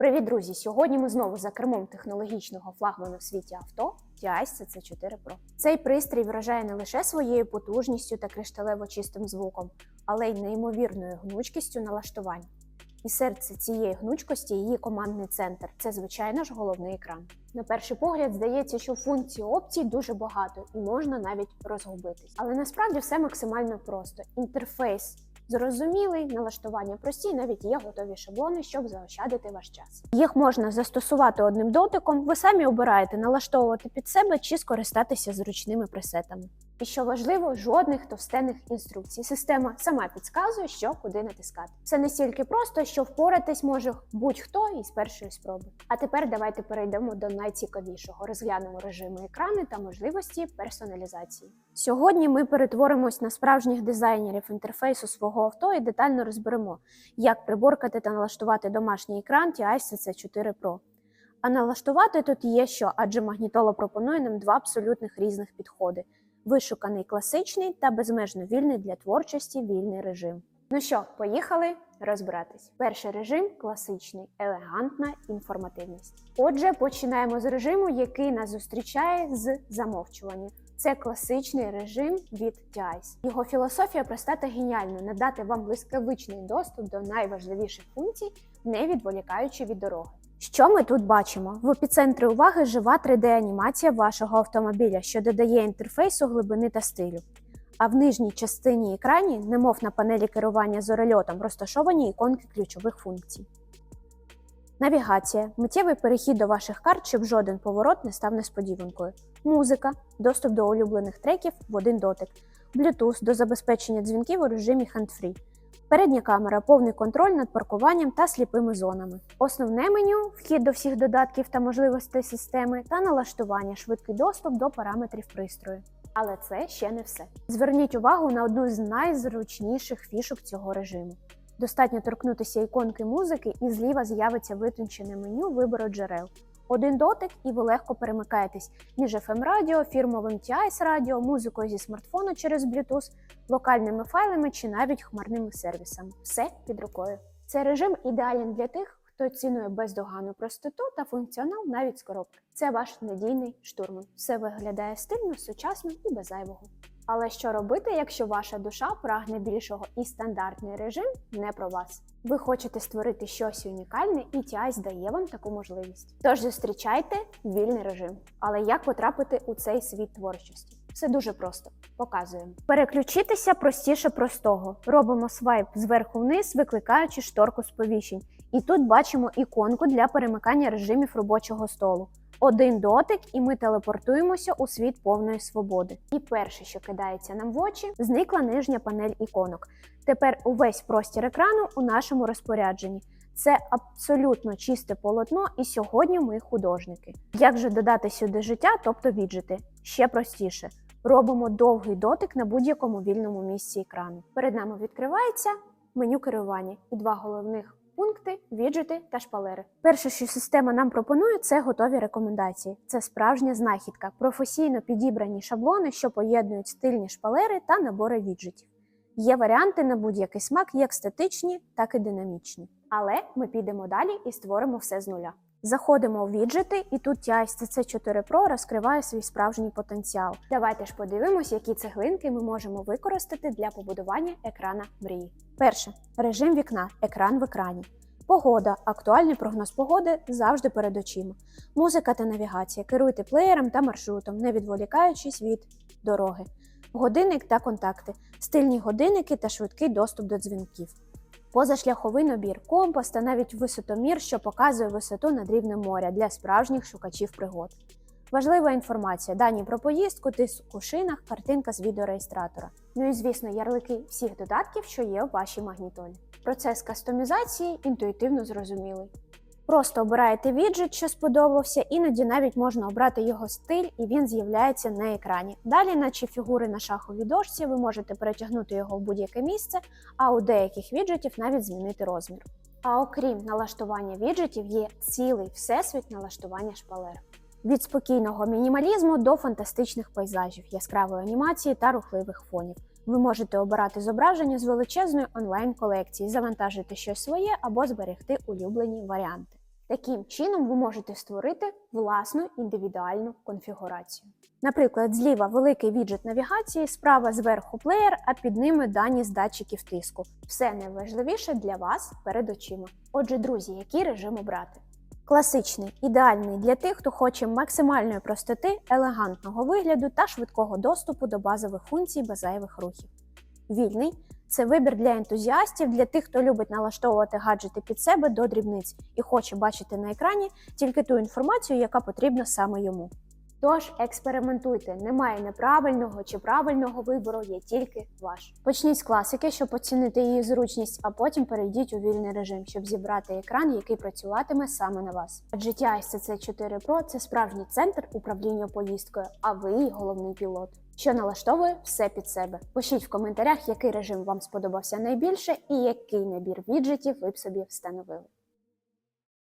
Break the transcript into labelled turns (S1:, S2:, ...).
S1: Привіт, друзі! Сьогодні ми знову за кермом технологічного флагману в світі авто TI CC4 Pro. Цей пристрій вражає не лише своєю потужністю та кришталево чистим звуком, але й неймовірною гнучкістю налаштувань. І серце цієї гнучкості її командний центр це, звичайно ж, головний екран. На перший погляд здається, що функцій опцій дуже багато і можна навіть розгубитись. Але насправді все максимально просто. Інтерфейс зрозумілий, налаштування прості, навіть є готові шаблони, щоб заощадити ваш час. Їх можна застосувати одним дотиком. Ви самі обираєте налаштовувати під себе чи скористатися зручними пресетами. І що важливо, жодних товстенних інструкцій. Система сама підказує, що куди натискати. Все настільки просто, що впоратись може будь-хто із першої спроби. А тепер давайте перейдемо до найцікавішого. Розглянемо режими екрану та можливості персоналізації. Сьогодні ми перетворимось на справжніх дизайнерів інтерфейсу свого авто і детально розберемо, як приборкати та налаштувати домашній екран TI CC4 Pro. А налаштувати тут є що, адже магнітола пропонує нам два абсолютних різних підходи: вишуканий класичний та безмежно вільний для творчості вільний режим. Ну що, поїхали розбиратись. Перший режим класичний, елегантна інформативність. Отже, починаємо з режиму, який нас зустрічає з замовчування. Це класичний режим від TICE. Його філософія проста та геніальна надати вам блискавичний доступ до найважливіших функцій, не відволікаючи від дороги. Що ми тут бачимо? В епіцентрі уваги жива 3D-анімація вашого автомобіля, що додає інтерфейсу глибини та стилю. А в нижній частині екрані, немов на панелі керування зорольотом, розташовані іконки ключових функцій. Навігація миттєвий перехід до ваших карт, щоб жоден поворот не став несподіванкою. Музика, доступ до улюблених треків в один дотик, Bluetooth до забезпечення дзвінків у режимі hands-free. Передня камера, повний контроль над паркуванням та сліпими зонами. Основне меню вхід до всіх додатків та можливостей системи та налаштування, швидкий доступ до параметрів пристрою. Але це ще не все. Зверніть увагу на одну з найзручніших фішок цього режиму. Достатньо торкнутися іконки музики, і зліва з'явиться витончене меню вибору джерел. Один дотик, і ви легко перемикаєтесь між FM радіо, фірмовим TIS радіо, музикою зі смартфону через Bluetooth, локальними файлами чи навіть хмарними сервісами. Все під рукою. Цей режим ідеален для тих, хто цінує бездоганну простоту та функціонал навіть з коробки. Це ваш надійний штурман. Все виглядає стильно, сучасно і без зайвого. Але що робити, якщо ваша душа прагне більшого і стандартний режим не про вас? Ви хочете створити щось унікальне, і TI дає вам таку можливість. Тож зустрічайте вільний режим. Але як потрапити у цей світ творчості? Все дуже просто. Показуємо. Переключитися простіше простого. Робимо свайп зверху вниз, викликаючи шторку сповіщень. І тут бачимо іконку для перемикання режимів робочого столу. Один дотик, і ми телепортуємося у світ повної свободи. І перше, що кидається нам в очі, зникла нижня панель іконок. Тепер увесь простір екрану у нашому розпорядженні. Це абсолютно чисте полотно, і сьогодні ми художники. Як же додати сюди життя, тобто віджити? Ще простіше. Робимо довгий дотик на будь-якому вільному місці екрану. Перед нами відкривається меню керування і два головних пункти, віджити та шпалери. Перше, що система нам пропонує, це готові рекомендації. Це справжня знахідка, професійно підібрані шаблони, що поєднують стильні шпалери та набори віджитів. Є варіанти на будь-який смак, як статичні, так і динамічні. Але ми підемо далі і створимо все з нуля. Заходимо у віджити, і тут TI CC4 Pro розкриває свій справжній потенціал. Давайте ж подивимось, які цеглинки ми можемо використати для побудування екрана мрії. Перше режим вікна, екран в екрані. Погода, актуальний прогноз погоди завжди перед очима. Музика та навігація. Керуйте плеєром та маршрутом, не відволікаючись від дороги. Годинник та контакти, стильні годинники та швидкий доступ до дзвінків. Позашляховий набір, компас та навіть висотомір, що показує висоту над рівнем моря для справжніх шукачів пригод. Важлива інформація: дані про поїздку, тиск у шинах, картинка з відеореєстратора. Ну і звісно, ярлики всіх додатків, що є у вашій магнітолі. Процес кастомізації інтуїтивно зрозумілий. Просто обираєте віджит, що сподобався, іноді навіть можна обрати його стиль, і він з'являється на екрані. Далі, наче фігури на шаховій дошці, ви можете перетягнути його в будь-яке місце, а у деяких віджитів навіть змінити розмір. А окрім налаштування віджитів, є цілий всесвіт налаштування шпалер. Від спокійного мінімалізму до фантастичних пейзажів, яскравої анімації та рухливих фонів. Ви можете обирати зображення з величезної онлайн-колекції, завантажити щось своє або зберегти улюблені варіанти. Таким чином ви можете створити власну індивідуальну конфігурацію. Наприклад, зліва великий віджит навігації, справа зверху плеєр, а під ними дані з датчиків тиску. Все найважливіше для вас перед очима. Отже, друзі, який режим обрати? Класичний, ідеальний для тих, хто хоче максимальної простоти, елегантного вигляду та швидкого доступу до базових функцій без зайвих рухів. Вільний це вибір для ентузіастів, для тих, хто любить налаштовувати гаджети під себе до дрібниць і хоче бачити на екрані тільки ту інформацію, яка потрібна саме йому. Тож експериментуйте, немає неправильного чи правильного вибору, є тільки ваш. Почніть з класики, щоб оцінити її зручність, а потім перейдіть у вільний режим, щоб зібрати екран, який працюватиме саме на вас. Адже TI 4 Pro – це справжній центр управління поїздкою, а ви головний пілот. Що налаштовує все під себе. Пишіть в коментарях, який режим вам сподобався найбільше і який набір віджитів ви б собі встановили.